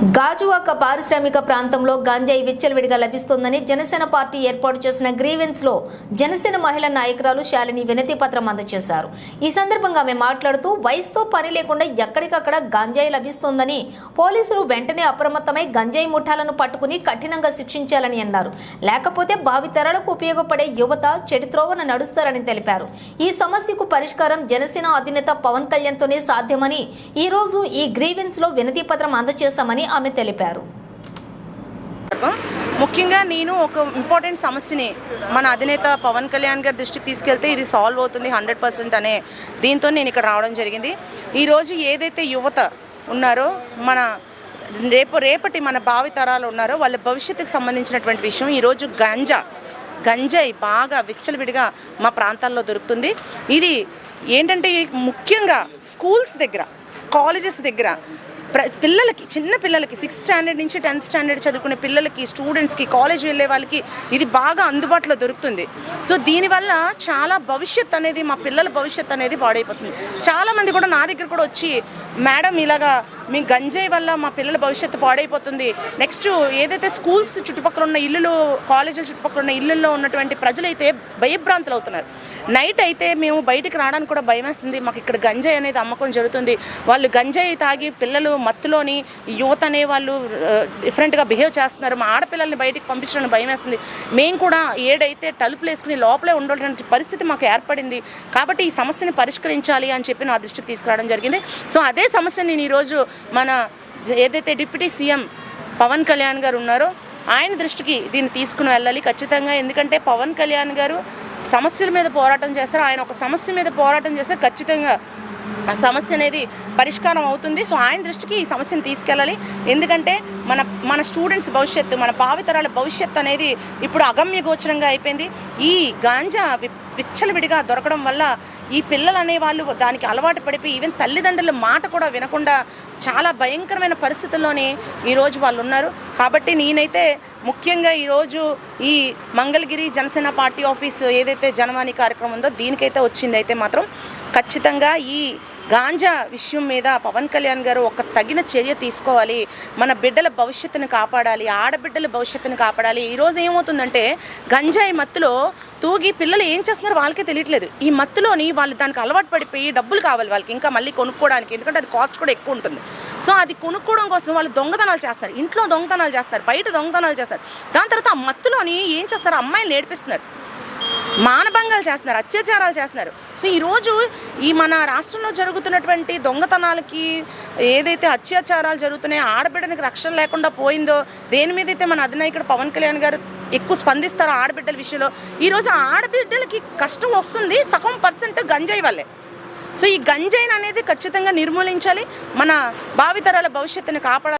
గాజువాక పారిశ్రామిక ప్రాంతంలో గంజాయి విచ్చలవిడిగా లభిస్తోందని జనసేన పార్టీ ఏర్పాటు చేసిన గ్రీవెన్స్లో జనసేన మహిళా నాయకురాలు శాలిని వినతి పత్రం అందజేశారు. ఈ సందర్భంగా ఆమె మాట్లాడుతూ వయసుతో పని లేకుండా ఎక్కడికక్కడ గంజాయి లభిస్తోందని పోలీసులు వెంటనే అప్రమత్తమై గంజాయి ముఠాలను పట్టుకుని కఠినంగా శిక్షించాలని అన్నారు. లేకపోతే భావితరాలకు ఉపయోగపడే యువత చెడుత్రోవన నడుస్తారని తెలిపారు. ఈ సమస్యకు పరిష్కారం జనసేన అధినేత పవన్ కళ్యాణ్తోనే సాధ్యమని ఈ రోజు ఈ గ్రీవెన్స్లో వినతి పత్రం అందజేశామని ఆమె తెలిపారు. ముఖ్యంగా నేను ఒక ఇంపార్టెంట్ సమస్యని మన అధినేత పవన్ కళ్యాణ్ గారి దృష్టికి తీసుకెళ్తే ఇది సాల్వ్ అవుతుంది హండ్రెడ్ పర్సెంట్ అనే దీంతో నేను ఇక్కడ రావడం జరిగింది. ఈరోజు ఏదైతే యువత ఉన్నారో మన రేపు రేపటి మన భావితరాలు ఉన్నారో వాళ్ళ భవిష్యత్తుకు సంబంధించినటువంటి విషయం ఈరోజు గంజా గంజాయి బాగా విచ్చలవిడిగా మా ప్రాంతాల్లో దొరుకుతుంది. ఇది ఏంటంటే ముఖ్యంగా స్కూల్స్ దగ్గర కాలేజెస్ దగ్గర ప్ర పిల్లలకి చిన్న పిల్లలకి సిక్స్త్ స్టాండర్డ్ నుంచి టెన్త్ స్టాండర్డ్ చదువుకునే పిల్లలకి స్టూడెంట్స్కి కాలేజ్ వెళ్ళే వాళ్ళకి ఇది బాగా అందుబాటులో దొరుకుతుంది. సో దీనివల్ల చాలా భవిష్యత్ అనేది మా పిల్లల భవిష్యత్ అనేది పాడైపోతుంది. చాలామంది కూడా నా దగ్గర కూడా వచ్చి మేడం ఇలాగా మీ గంజాయి వల్ల మా పిల్లల భవిష్యత్తు పాడైపోతుంది. నెక్స్ట్ ఏదైతే స్కూల్స్ చుట్టుపక్కల ఉన్న ఇల్లులు కాలేజీల చుట్టుపక్కల ఉన్న ఇళ్ళల్లో ఉన్నటువంటి ప్రజలైతే భయభ్రాంతులు అవుతున్నారు. నైట్ అయితే మేము బయటికి రావడానికి కూడా భయం వేస్తుంది మాకు ఇక్కడ గంజాయి అనేది అమ్మకం జరుగుతుంది. వాళ్ళు గంజాయి తాగి పిల్లలు మత్తులోని యువత అనే వాళ్ళు డిఫరెంట్గా బిహేవ్ చేస్తున్నారు. మా ఆడపిల్లల్ని బయటికి పంపించడానికి భయం వేస్తుంది మేము కూడా ఏడైతే తలుపులు వేసుకుని లోపలే ఉండటువంటి పరిస్థితి మాకు ఏర్పడింది. కాబట్టి ఈ సమస్యని పరిష్కరించాలి అని చెప్పి నా దృష్టికి తీసుకురావడం జరిగింది. సో అదే సమస్యని నేను ఈరోజు మన ఏదైతే డిప్యూటీ సీఎం పవన్ కళ్యాణ్ గారు ఉన్నారో ఆయన దృష్టికి దీన్ని తీసుకుని వెళ్ళాలి ఖచ్చితంగా. ఎందుకంటే పవన్ కళ్యాణ్ గారు సమస్యల మీద పోరాటం చేస్తారు. ఆయన ఒక సమస్య మీద పోరాటం చేస్తే ఖచ్చితంగా సమస్య అనేది పరిష్కారం అవుతుంది. సో ఆయన దృష్టికి ఈ సమస్యను తీసుకెళ్ళాలి. ఎందుకంటే మన మన స్టూడెంట్స్ భవిష్యత్తు మన భావితరాల భవిష్యత్తు అనేది ఇప్పుడు అగమ్య గోచరంగా అయిపోయింది. ఈ గాంజా విచ్చలవిడిగా దొరకడం వల్ల ఈ పిల్లలు అనేవాళ్ళు దానికి అలవాటు పడిపోయి ఈవెన్ తల్లిదండ్రుల మాట కూడా వినకుండా చాలా భయంకరమైన పరిస్థితుల్లోనే ఈరోజు వాళ్ళు ఉన్నారు. కాబట్టి నేనైతే ముఖ్యంగా ఈరోజు ఈ మంగళగిరి జనసేన పార్టీ ఆఫీస్ ఏదైతే జనవాణి కార్యక్రమం ఉందో దీనికైతే వచ్చింది అయితే మాత్రం ఖచ్చితంగా ఈ గాంజా విషయం మీద పవన్ కళ్యాణ్ గారు ఒక తగిన చర్య తీసుకోవాలి. మన బిడ్డల భవిష్యత్తును కాపాడాలి. ఆడబిడ్డల భవిష్యత్తును కాపాడాలి. ఈరోజు ఏమవుతుందంటే గంజాయి మత్తులో తూగి పిల్లలు ఏం చేస్తున్నారో వాళ్ళకే తెలియట్లేదు. ఈ మత్తులోని వాళ్ళు దానికి అలవాటు పడిపోయి డబ్బులు కావాలి వాళ్ళకి. ఇంకా మళ్ళీ కొనుక్కోవడానికి. ఎందుకంటే అది కాస్ట్ కూడా ఎక్కువ ఉంటుంది. సో అది కొనుక్కోవడం కోసం వాళ్ళు దొంగతనాలు చేస్తారు ఇంట్లో దొంగతనాలు చేస్తారు బయట దొంగతనాలు చేస్తారు దాని తర్వాత ఆ మత్తులోని ఏం చేస్తారు అమ్మాయిలు నేర్పిస్తున్నారు. మానభంగాలు చేస్తున్నారు అత్యాచారాలు చేస్తున్నారు. సో ఈరోజు ఈ మన రాష్ట్రంలో జరుగుతున్నటువంటి దొంగతనాలకి ఏదైతే అత్యాచారాలు జరుగుతున్నాయో ఆడబిడ్డనికి రక్షణ లేకుండా పోయిందో దేని మీద అయితే మన అధినాయకుడు పవన్ కళ్యాణ్ గారు ఎక్కువ స్పందిస్తారో ఆడబిడ్డల విషయంలో ఈరోజు ఆడబిడ్డలకి కష్టం వస్తుంది సగం పర్సెంట్ గంజాయి వల్లే. సో ఈ గంజాయిని అనేది ఖచ్చితంగా నిర్మూలించాలి మన భావితరాల భవిష్యత్తుని కాపాడాలి.